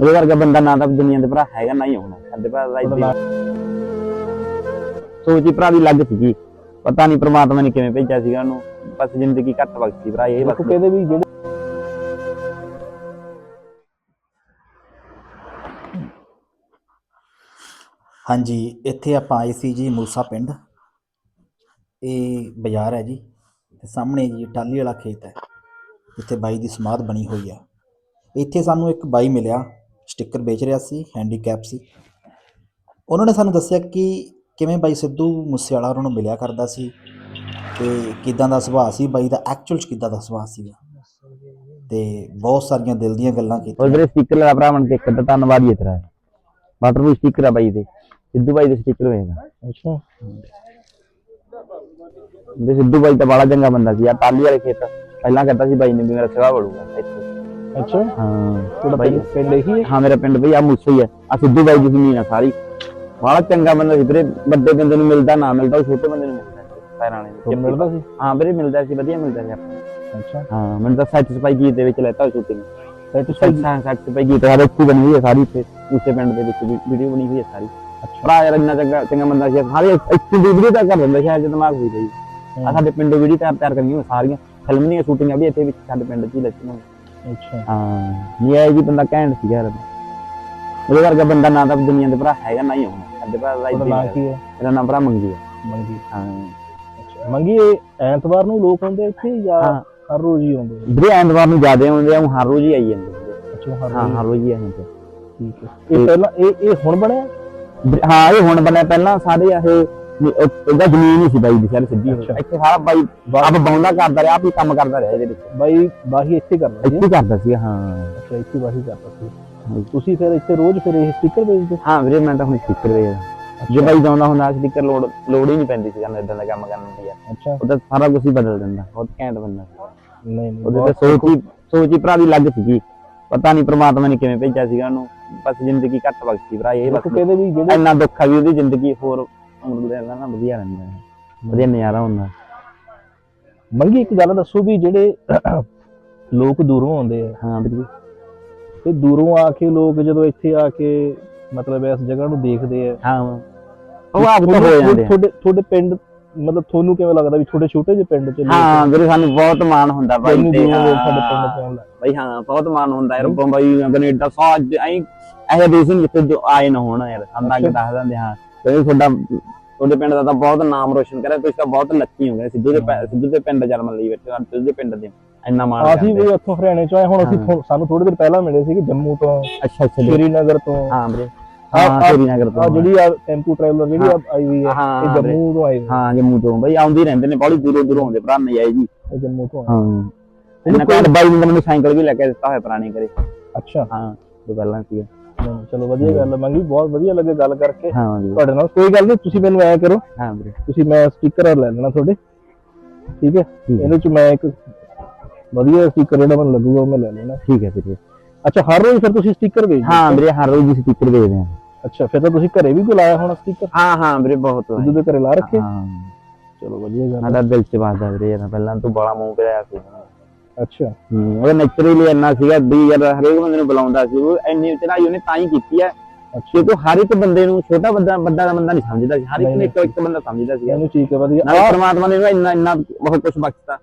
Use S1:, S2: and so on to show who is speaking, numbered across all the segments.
S1: ਉਹਦੇ ਵਰਗਾ ਬੰਦਾ ਨਾ ਤਾਂ ਦੁਨੀਆ ਦੇ ਭਰਾ ਹੈਗਾ ਨਾ ਹੀ ਹੋਣਾ। ਸਾਡੇ ਭਰਾ ਦਾ ਇੱਥੇ ਸੋਚੀ ਭਰਾ ਦੀ ਲੱਗ ਸੀਗੀ। ਪਤਾ ਨਹੀਂ ਪ੍ਰਮਾਤਮਾ ਨੇ ਕਿਵੇਂ ਭੇਜਿਆ ਸੀਗਾ ਉਹਨੂੰ। ਬਸ ਜ਼ਿੰਦਗੀ ਘੱਟ ਵਕਤ ਸੀ ਭਰਾ ਇਹ ਬਸ।
S2: ਕਹਿੰਦੇ ਵੀ ਜਿਹੜੇ
S3: ਹਾਂਜੀ ਇੱਥੇ ਆਪਾਂ ਆਏ ਸੀ ਜੀ ਮੂਸਾ ਪਿੰਡ। ਇਹ ਬਾਜ਼ਾਰ ਹੈ ਜੀ। ਤੇ ਸਾਹਮਣੇ ਜੀ ਟਾਲੀ ਵਾਲਾ ਖੇਤ ਹੈ। ਜਿੱਥੇ ਬਾਈ ਦੀ ਸਮਾਧ ਬਣੀ ਹੋਈ ਆ। ਇੱਥੇ ਸਾਨੂੰ ਇੱਕ ਬਾਈ ਮਿਲਿਆ। ਸਟicker ਵੇਚ ਰਿਹਾ ਸੀ ਹੈਂਡੀਕੈਪ ਸੀ। ਉਹਨਾਂ ਨੇ ਸਾਨੂੰ ਦੱਸਿਆ ਕਿ ਕਿਵੇਂ ਬਾਈ ਸਿੱਧੂ ਮੂਸੇਵਾਲਾ ਉਹਨਾਂ ਨੂੰ ਮਿਲਿਆ ਕਰਦਾ ਸੀ ਤੇ ਕਿਦਾਂ ਦਾ ਸੁਭਾਅ ਸੀ ਬਾਈ ਦਾ ਐਕਚੁਅਲ ਚ ਕਿਦਾਂ ਦਾ ਸੁਭਾਅ ਸੀਗਾ। ਤੇ ਬਹੁਤ ਸਾਰੀਆਂ ਦਿਲ ਦੀਆਂ ਗੱਲਾਂ ਕੀਤੀਆਂ।
S1: ਵੀਰੇ ਸਟicker ਦਾ ਭਰਾ ਬਣ ਕੇ ਇੱਕ ਤਾਂ ਧੰਨਵਾਦ ਹੀ ਤੇਰਾ ਵਾਟਰਪ੍ਰੂਫ ਸਟicker ਆ ਬਾਈ ਦੇ ਸਿੱਧੂ ਬਾਈ ਦੇ ਸਟicker ਹੋਏਗਾ
S2: ਅੱਛਾ।
S1: ਦੇ ਸਿੱਧੂ ਬਾਈ ਤਾਂ ਬੜਾ ਚੰਗਾ ਬੰਦਾ ਸੀ ਆ ਟਾਲੀ ਵਾਲੇ ਖੇਤ ਪਹਿਲਾਂ ਕਹਿੰਦਾ ਸੀ ਬਾਈ ਨੇ ਵੀ ਮੇਰਾ ਸੇਵਾ ਬੜੂਗਾ ਇੱਥੇ।
S2: ਅੱਛਾ।
S1: ਹਾਂ
S2: ਤੁਹਾਡਾ
S1: ਬਾਈ।
S2: ਪਿੰਡ ਇਹੀ ਹੈ?
S1: ਹਾਂ ਮੇਰਾ ਪਿੰਡ ਬਈ ਆ ਮੂਸੇ ਹੀ ਆ ਆ ਸਿੱਧੂ ਬਾਈ ਦੀ ਜ਼ਮੀਨ ਆ ਸਾਰੀ। ਬੜਾ ਚੰਗਾ ਬੰਦਾ ਸੀ ਵੀਰੇ। ਵੱਡੇ ਬੰਦੇ ਨੂੰ ਮਿਲਦਾ ਨਾ ਮਿਲਦਾ ਉਹ ਛੋਟੇ ਬੰਦੇ ਨੂੰ ਮਿਲਦਾ ਪੈਰਾਂ ਵਾਲੇ ਨੂੰ।
S2: ਮਿਲਦਾ ਸੀ?
S1: ਹਾਂ ਵੀਰੇ ਮਿਲਦਾ ਸੀ ਵਧੀਆ ਮਿਲਦਾ ਸੀ ਆਪਾਂ
S2: ਅੱਛਾ।
S1: ਹਾਂ ਮੈਨੂੰ ਤਾਂ ਸੈਟੀਸਫਾਈ ਗੀਤ ਦੇ ਵਿੱਚ ਲੈਤਾ ਸ਼ੂਟਿੰਗ
S2: ਸੈਟੀਸਫਾਈਡ
S1: ਸੈਟੀਸਫਾਈ ਗੀਤ। ਸਾਡੇ ਇੱਥੇ ਬਣੀ ਹੋਈ ਹੈ ਸਾਰੀ ਇੱਥੇ। ਉਸੇ ਪਿੰਡ ਦੇ ਵਿੱਚ ਵੀਡੀਓ ਬਣੀ ਹੋਈ ਹੈ ਸਾਰੀ। ਭਰਾ ਯਾਰ ਇੰਨਾ ਚੰਗਾ ਚੰਗਾ ਬੰਦਾ ਸੀ। ਸਾਰੇ ਦੀ ਵੀਡੀਓ ਤਾਂ ਕਰ ਦਿੰਦਾ ਸ਼ਾਇਦ ਦਿਮਾਗ ਹੋਈ ਗਈ ਆ ਸਾਡੇ ਪਿੰਡ ਵੀਡੀਓ ਤਿਆਰ ਤਿਆਰ ਹੋਈਆਂ ਸਾਰੀਆਂ। ਫਿਲਮ ਦੀਆਂ ਸ਼ੂਟਿੰਗਾਂ ਵੀ ਇੱਥੇ ਵਿੱਚ ਸਾਡੇ ਪਿੰਡ 'ਚ ਹੀ ਲੱਗੀ
S2: ਅੱਛਾ।
S1: ਹਾਂ ਨਹੀਂ ਇਹ ਜੀ ਬੰਦਾ ਘੈਂਟ ਸੀ ਯਾਰ। ਉਹਦੇ ਵਰਗਾ ਬੰਦਾ ਨਾ ਤਾਂ ਦੁਨੀਆ ਦੇ ਭਰਾ ਹੈਗਾ ਨਾ ਹੀ ਹੋਣਾ ਸਾਡੇ ਭਰਾ ਦਾ
S2: ਉਹਦਾ ਨਾਂ
S1: ਹੀ
S2: ਕੀ ਹੈ।
S1: ਮੇਰਾ ਨਾਮ ਭਰਾ ਮੰਗੀ ਹੈ।
S2: ਮੰਗੀ।
S1: ਹਾਂ।
S2: ਅੱਛਾ। ਮੰਗੀ ਇਹ ਐਤਵਾਰ ਨੂੰ ਲੋਕ ਆਉਂਦੇ ਇੱਥੇ ਜਾਂ
S1: ਹਾਂ।
S2: ਹਰ ਰੋਜ਼ ਹੀ ਆਉਂਦੇ
S1: ਵੀਰੇ ਐਤਵਾਰ ਨੂੰ ਜ਼ਿਆਦੇ ਆਉਂਦੇ ਆ ਊਂ ਹਰ ਰੋਜ਼ ਹੀ ਆਈ ਜਾਂਦੇ ਵੀਰੇ।
S2: ਅੱਛਾ ਹਰ
S1: ਹਾਂ ਹਰ ਰੋਜ਼ ਹੀ ਆ। ਜਾਂਦੇ
S2: ਠੀਕ ਹੈ। ਇਹ ਪਹਿਲਾਂ ਇਹ ਇਹ ਹੁਣ ਬਣਿਆ?
S1: ਵੀਰੇ, ਹਾਂ ਇਹ ਹੁਣ ਬਣਿਆ। ਪਹਿਲਾਂ ਸਾਰੇ ਇਹ ਉਹ- ਉਹਦਾ ਜ਼ਮੀਨ ਹੀ ਸੀ ਬਾਈ ਦੀ ਸਾਰੇ ਸਿੱਧੀ
S2: ਅੱਛਾ।
S1: ਇੱਥੇ ਸਾਰਾ ਬਾਈ ਆਪ ਬਾਉਂਦਾ ਕਰਦਾ ਰਿਹਾ ਆਪ ਹੀ ਕੰਮ ਕਰਦਾ ਰਿਹਾ ਇਹਦੇ ਵਿੱਚ।
S2: ਬਾਈ ਬਾਹੀ ਇੱਥੇ ਕਰਦਾ ਸੀ।
S1: ਇੱਥੇ ਹੀ ਕਰਦਾ ਸੀ ਹਾਂ।
S2: ਅੱਛਾ ਇੱਥੇ ਬਾਹੀ ਕਰਦਾ ਸੀ। ਤੁਸੀਂ ਫਿਰ ਇੱਥੇ ਰੋਜ਼ ਫਿਰ ਇਹ ਸਟicker ਵੇਚਦੇ?
S1: ਹਾਂ ਵੀਰੇ ਮੈਂ ਤਾਂ ਹੁਣ ਸਟicker ਵੇਚਦਾ। ਜੇ ਬਾਈ ਜਾਉਂਦਾ ਹੁੰਦਾ ਸਟicker ਲੋਡ ਲੋੜ ਹੀ ਨਹੀਂ ਪੈਂਦੀ ਸੀ ਕਰਨ ਇਦਾਂ ਦਾ ਕੰਮ ਕਰਨ ਦੀ ਯਾਰ।
S2: ਅੱਛਾ।
S1: ਉਹ ਤਾਂ ਸਾਰਾ ਕੁਝ ਹੀ ਬਦਲ ਦਿੰਦਾ ਬਹੁਤ ਘੈਂਟ ਬੰਦਾ। ਸੀ।
S2: ਨਹੀਂ ਨਹੀਂ
S1: ਉਹਦੇ ਤੇ ਸੋਚ ਹੀ ਸੋਚ ਹੀ ਭਰਾ ਦੀ ਲੱਗ ਸੀਗੀ। ਪਤਾ ਨਹੀਂ ਪ੍ਰਮਾਤਮਾ ਨੇ ਕਿਵੇਂ ਭੇਜਿਆ ਸੀਗਾ ਉਹਨੂੰ। ਬਸ ਜ਼ਿੰਦਗੀ ਘੱਟ ਵਕਤ ਸੀ ਭਰਾ ਇਹ ਬਸ
S2: ਕਹਿੰਦੇ ਵੀ ਜਿਹੜੇ
S1: ਇੰਨਾ ਦੁੱਖ ਆ ਵੀ ਉਹਦੀ ਜ਼ਿੰਦਗੀ ਹੋਰ ਨਾ ਵਧੀਆ ਰਹਿੰਦਾ ਹੈ। ਵਧੀਆ ਨਜ਼ਾਰਾ ਹੁੰਦਾ
S2: ਇੱਕ ਗੱਲ ਦੱਸੋ ਵੀ ਜਿਹੜੇ ਲੋਕ ਦੂਰੋਂ ਆਉਂਦੇ ਆ
S1: ਹਾਂ ਵੀਰੇ
S2: ਤੇ ਦੂਰੋਂ ਆ ਕੇ ਲੋਕ ਜਦੋਂ ਇੱਥੇ ਆ ਕੇ ਮਤਲਬ ਇਸ ਜਗ੍ਹਾ ਨੂੰ ਦੇਖਦੇ ਆ
S1: ਹਾਂ। ਉਹ ਆਪ ਤਾਂ ਹੋ ਜਾਂਦੇ।
S2: ਤੁਹਾਡੇ ਤੁਹਾਡੇ ਪਿੰਡ ਮਤਲਬ ਤੁਹਾਨੂੰ ਕਿਵੇਂ ਲੱਗਦਾ ਵੀ ਛੋਟੇ ਛੋਟੇ ਜਿਹੇ ਪਿੰਡ ਚ
S1: ਹਾਂ ਵੀਰੇ ਸਾਨੂੰ ਬਹੁਤ ਮਾਣ ਹੁੰਦਾ ਬਾਈ ਤੇ
S2: ਸਾਡੇ ਪਿੰਡ ਚ
S1: ਬਾਈ ਹਾਂ ਬਹੁਤ ਮਾਣ ਹੁੰਦਾ ਯਾਰ। ਬੰਬਈ ਕੈਨੇਡਾ ਸਾਜ ਐਂ ਇਹ ਦੇਸ਼ ਨਹੀਂ ਜਿੱਥੇ ਜੋ ਆਏ ਨਾ ਹੋਣ ਯਾਰ। ਸਾਨੂੰ ਅੱਗੇ ਦੱਸ ਦਿੰਦੇ ਹਾਂ। ਕਿਉਂਕਿ ਤੁਹਾਡਾ ਤੁਹਾਡੇ ਪਿੰਡ ਦਾ ਤਾਂ ਬਹੁਤ ਨਾਮ ਰੋਸ਼ਨ ਕਰਿਆ ਤੁਸੀਂ ਤਾਂ ਬਹੁਤ ਲੱਕੀ ਹੋ ਗਏ। ਸਿੱਧੂ ਦੇ ਪੈ- ਸਿੱਧੂ ਦੇ ਪਿੰਡ ਜਨਮ ਲਈ ਬੈਠੇ ਹੋ ਦੇ ਪਿੰਡ ਦੇ ਇੰਨਾ ਮਾਣ
S2: ਅਸੀਂ ਵੀ ਉੱਥੋਂ ਹਰਿਆਣੇ ਚੋਂ ਆਏ ਹੁਣ ਅਸੀਂ ਥੋ- ਸਾਨੂੰ ਥੋੜੇ ਦਿਨ ਪਹਿਲਾਂ ਮਿਲੇ ਸੀਗੇ ਜੰਮੂ ਤੋਂ
S1: ਅੱਛਾ ਅੱਛਾ ਜੀ।
S2: ਸ਼੍ਰੀਨਗਰ ਤੋਂ।
S1: ਹਾਂ ਵੀਰੇ।
S2: ਆਹ-
S1: ਹਾਂ
S2: ਆਹ-
S1: ਸ਼੍ਰੀਨਗਰ ਤੋਂ
S2: ਆ ਜਿਹੜੀ ਆ ਟੈਂਪੂ ਟਰੈਵਲਰ ਜਿਹੜੀ ਆ ਆਈ ਹੋਈ ਹੈ
S1: ਹਾਂ
S2: ਇਹ
S1: ਹਾਂ ਵੀਰੇ।
S2: ਜੰਮੂ ਤੋਂ ਆਈ ਹੋਈ ਹੈ
S1: ਹਾਂ ਜੰਮੂ ਤੋਂ। ਬਈ ਆਉਂਦੇ ਹੀ ਰਹਿੰਦੇ ਨੇ ਬੜੀ ਦੂਰੋਂ ਦੂਰੋਂ ਆਉਂਦੇ ਭਰਾ ਨਹੀਂ ਆਏ ਜੀ।
S2: ਇਹ ਜੰਮੂ ਤੋਂ ਆਈ
S1: ਹਾਂ। ਇਹਨਾਂ ਕੋਲ ਬਾਈ ਨੇ ਤਾਂ ਮੈਨੂੰ ਸਾਈਕਲ ਵੀ ਲੈ ਕੇ ਦਿੱਤਾ ਹੋਇਆ ਪੁਰਾਣੇ ਕਰੇ
S2: ਅੱਛਾ।
S1: ਹਾਂ ਜੋ ਪਹਿਲਾਂ ਸੀ
S2: ਚਲੋ ਵਧੀਆ ਗੱਲ ਹੈ ਮੰਗੀ ਬਹੁਤ ਵਧੀਆ ਲੱਗੇ ਗੱਲ ਕਰਕੇ।
S1: ਹਾਂ
S2: ਤੁਹਾਡੇ ਨਾਲ ਕੋਈ ਗੱਲ ਨਹੀਂ ਤੁਸੀਂ ਮੈਨੂੰ ਐ ਕਰੋ।
S1: ਹਾਂ ਵੀਰੇ।
S2: ਤੁਸੀਂ ਮੈਂ ਸਟicker ਲੈ ਲੈਣਾ ਤੁਹਾਡੇ। ਠੀਕ ਹੈ?
S1: ਠੀਕ ਹੈ।
S2: ਇਹਦੇ ਚ ਮੈਂ ਇੱਕ ਵਧੀਆ ਸਟicker ਜਿਹੜਾ ਮੈਨੂੰ ਲੱਗੂਗਾ ਉਹ ਮੈਂ ਲੈ ਲੈਣਾ।
S1: ਠੀਕ ਹੈ ਵੀਰੇ।
S2: ਅੱਛਾ ਹਰ ਰੋਜ਼ ਫਿਰ ਤੁਸੀਂ ਸਟicker ਵੇਚਦੇ ਹੋ?
S1: ਹਾਂ ਵੀਰੇ ਹਰ ਰੋਜ਼ ਦੀ ਸਟicker ਵੇਚਦੇ ਹਾਂ।
S2: ਅੱਛਾ ਫਿਰ ਤਾਂ ਤੁਸੀਂ ਘਰੇ ਵੀ ਬੁਲਾਇਆ ਹੋਣਾ ਸਟicker
S1: ਹਾਂ ਹਾਂ ਵੀਰੇ ਬਹੁਤ ਵਾਰ।
S2: ਸਿੱਧੂ ਦੇ ਘਰੇ ਲਾ ਰੱਖੇ?
S1: ਹਾਂ।
S2: ਚਲੋ ਵਧੀਆ ਗੱਲ ਹੈ।
S1: ਦਿਲ ਚ ਵੱਸਦਾ ਵੀਰੇ ਯਾਰ ਪਹਿਲਾਂ ਤੂੰ ਬੜਾ ਮੂੰਹ ਕਰਿਆ ਸੀ।
S2: ਅੱਛਾ।
S1: ਉਹ ਨੇਚਰਲੀ ਇੰਨਾ ਸੀਗਾ ਵੀ ਯਾਰ ਹਰੇਕ ਬੰਦੇ ਨੂੰ ਬੁਲਾਉਂਦਾ ਸੀ ਉਹ ਇੰਨੀ ਚੜਾਈ ਉਹਨੇ ਤਾਂ ਹੀ ਕੀਤੀ ਹੈ।
S2: ਅੱਛਾ।
S1: ਕਿਉਂਕਿ ਹਰ ਇੱਕ ਬੰਦੇ ਨੂੰ ਛੋਟਾ ਬੰਦਾ ਵੱਡਾ ਦਾ ਬੰਦਾ ਨਹੀਂ ਸਮਝਦਾ ਸੀ ਹਰ ਇੱਕ ਨੂੰ ਇੱਕ ਬੰਦਾ ਸਮਝਦਾ ਸੀ
S2: ਇਹਨੂੰ ਠੀਕ ਹੈ ਵਧੀਆ।
S1: ਨਾਲੇ ਪ੍ਰਮਾਤਮਾ ਨੇ ਇਹਨੂੰ ਇੰਨਾ ਇੰਨਾ ਬਹੁਤ ਕੁਝ ਬਖਸ਼ਤਾ।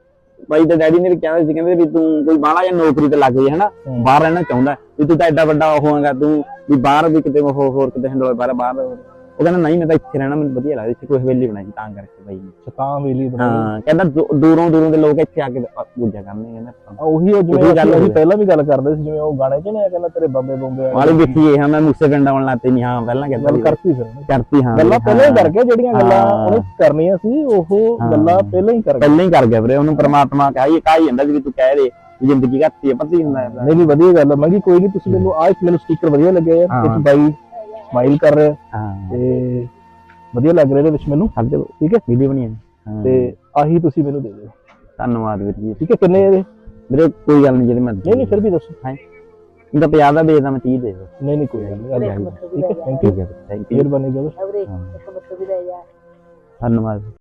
S1: ਬਾਈ ਦੇ ਡੈਡੀ ਨੇ ਵੀ ਕਿਹਾ ਸੀ ਕਹਿੰਦੇ ਵੀ ਤੂੰ ਕੋਈ ਬਾਹਲਾ ਜਾਂ ਨੌਕਰੀ ਤੇ ਲੱਗ ਜਾਏ ਹਨਾ। ਬਾਹਰ ਰਹਿਣਾ ਚਾਹੁੰਦਾ ਵੀ ਤੂੰ ਤਾਂ ਐਡਾ ਵੱਡਾ ਉਹ ਹੋਵੇਂਗਾ ਤੂੰ ਵੀ ਬਾਹਰ ਵੀ ਕਿਤੇ ਉਹ ਹੋਰ ਕਿਤੇ ਹੰਡੋਲ ਬਾਹਰ ਬਾਹਰ ਉਹ ਕਹਿੰਦਾ ਨਹੀਂ ਮੈਂ ਤਾਂ ਇੱਥੇ ਰਹਿਣਾ ਮੈਨੂੰ ਵਧੀਆ ਲੱਗਦਾ ਇੱਥੇ ਕੋਈ ਹਵੇਲੀ ਬਣਾਈ ਤਾਂ ਕਰਕੇ ਬਾਈ ਨੇ
S2: ਤਾਂ ਵੇਲੀ ਬਣਾ
S1: ਹਾਂ ਕਹਿੰਦਾ ਦੂ- ਦੂਰੋਂ ਦੂਰੋਂ ਦੇ ਲੋਕ ਇੱਥੇ ਆ ਕੇ ਪੂਜਾ ਕਰਨਗੇ ਕਹਿੰਦਾ
S2: ਆ ਉਹੀ ਉਹ ਜਿਵੇਂ
S1: ਉਹੀ ਗੱਲ
S2: ਅਸੀਂ-
S1: ਹੋਈ।
S2: ਪਹਿਲਾਂ ਵੀ ਗੱਲ ਕਰਦੇ ਸੀ ਜਿਵੇਂ ਉਹ ਗਾਣੇ 'ਚ ਨੇ ਕਹਿੰਦਾ ਤੇਰੇ ਬੰਬੇ ਬੰਬੇ
S1: ਵਾਲੀ ਵੇਖੀ ਇਹ ਹਾਂ ਮੈਂ ਮੂਸੇ ਪਿੰਡ ਆਉਣ ਲੱਤੇ ਨਹੀਂ ਹਾਂ ਪਹਿਲਾਂ ਕਹਿੰਦਾ
S2: ਗੱਲ
S1: ਸੀ।
S2: ਕਰਤੀ ਫਿਰ ਉਹਨੇ।
S1: ਕਰਤੀ ਹਾਂ
S2: ਗੱਲਾਂ ਪਹਿਲਾਂ ਹੀ
S1: ਹਾਂ।
S2: ਕਰ ਗਿਆ ਜਿਹੜੀਆਂ ਗੱਲਾਂ
S1: ਹਾਂ।
S2: ਉਹਨੇ ਕਰਨੀਆਂ ਸੀ ਉਹ
S1: ਹਾਂ।
S2: ਗੱਲਾਂ ਪਹਿਲਾਂ ਹੀ ਕਰ ਗਿਆ
S1: ਪਹਿਲਾਂ ਹੀ ਕਰ ਗਿਆ ਵੀਰੇ ਉਹਨੂੰ ਪ੍ਰਮਾਤਮਾ ਕਹਾਈ ਕਹਾਈ ਜਾਂਦਾ ਵੀ ਤੂੰ ਕਹਿ ਦੇ ਵੀ ਜ਼ਿੰਦਗੀ ਘੱਟੀ ਹੈ ਪਤਾ ਹੁੰਦਾ ਹੈ
S2: ਨਹੀਂ ਨਹੀਂ ਵਧੀਆ ਗੱਲ ਹੈ ਮੰਗੀ ਕੋਈ ਨਹੀਂ ਤੁਸੀਂ ਮੈਨੂੰ ਆਹ ਇੱਕ ਮੈਨੂੰ ਸਟicker ਵਧੀਆ ਲੱਗਿਆ ਯਾਰ
S1: ਹਾਂ।
S2: ਵਿੱਚ ਬਾਈ ਸਮਾਈਲ ਕਰ ਰਿਹਾ
S1: ਹਾਂ
S2: ਤੇ ਵਧੀਆ ਲੱਗ ਰਿਹਾ ਇਹਦੇ ਵਿੱਚ ਮੈਨੂੰ।
S1: ਸਾਡੇ
S2: ਠੀਕ ਹੈ?
S1: ਵੀਡੀਓ ਬਣੀ ਹੈ ਹਾਂ।
S2: ਤੇ ਆਹੀ ਤੁਸੀਂ ਮੈਨੂੰ ਦੇ ਦਿਓ।
S1: ਧੰਨਵਾਦ ਵੀਰ ਜੀ।
S2: ਠੀਕ ਹੈ? ਕਿੰਨੇ ਇਹਦੇ?
S1: ਵੀਰੇ ਕੋਈ ਗੱਲ ਨਹੀਂ ਜਿਹੜੇ ਮੈਂ
S2: ਨਹੀਂ ਨਹੀਂ ਫਿਰ ਵੀ ਦੱਸੋ।
S1: ਇਹਦਾ 50 ਦਾ ਵੇਚਦਾ ਮੈਂ 30 ਦੇ ਦਿਓ।
S2: ਨਹੀਂ ਨਹੀਂ ਕੋਈ ਗੱਲ ਨਹੀਂ। ਠੀਕ ਹੈ? ਥੈਂਕ ਯੂ
S1: ਠੀਕ ਹੈ ਥੈਂਕ ਯੂ
S2: ਮਿਹਰਬਾਨੀ ਜੀ।
S1: ਧੰਨਵਾਦ।